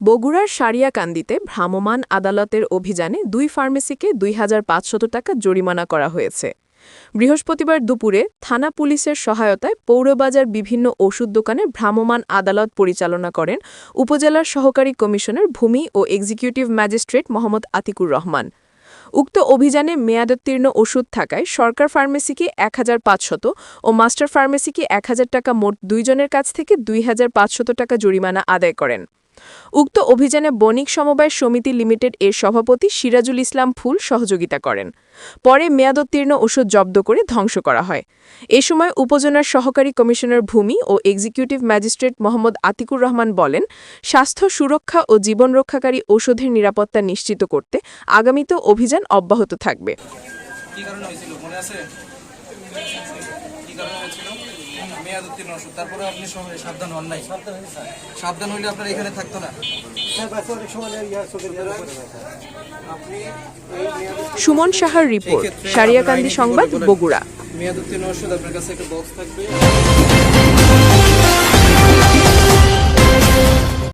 বগুড়ার সারিয়াকান্দিতে ভ্রাম্যমাণ আদালতের অভিযানে দুই ফার্মেসিকে দুই টাকা জরিমানা করা হয়েছে। বৃহস্পতিবার দুপুরে থানা পুলিশের সহায়তায় পৌরবাজার বিভিন্ন ওষুধ দোকানে ভ্রাম্যমাণ আদালত পরিচালনা করেন উপজেলার সহকারী কমিশনার ভূমি ও এক্সিকিউটিভ ম্যাজিস্ট্রেট মোহাম্মদ আতিকুর রহমান। উক্ত অভিযানে মেয়াদোত্তীর্ণ ওষুধ থাকায় সরকার ফার্মেসিকে এক ও মাস্টার ফার্মেসিকে এক হাজার টাকা মোট দুইজনের কাছ থেকে দুই টাকা জরিমানা আদায় করেন। উক্ত অভিযানে বণিক সমবায় সমিতি লিমিটেড এর সভাপতি সিরাজুল ইসলাম ফুল সহযোগিতা করেন। পরে মেয়াদোত্তীর্ণ ওষুধ জব্দ করে ধ্বংস করা হয়। এ সময় উপজেলার সহকারী কমিশনার ভূমি ও এক্সিকিউটিভ ম্যাজিস্ট্রেট মোহাম্মদ আতিকুর রহমান বলেন, স্বাস্থ্য সুরক্ষা ও জীবন রক্ষাকারী ওষুধের নিরাপত্তা নিশ্চিত করতে আগামীতেও অভিযান অব্যাহত থাকবে। মেয়াদ উত্তীর্ণ ওষুধ তারপরে আপনি সাবধান হন নাই। সাবধান হইলে আপনার এখানে থাকতো না। সুমন সাহার রিপোর্ট সারিয়াকান্দি সংবাদ বগুড়া। মেয়াদ উত্তীর্ণ ওষুধ আপনার কাছে একটা বক্স থাকবে।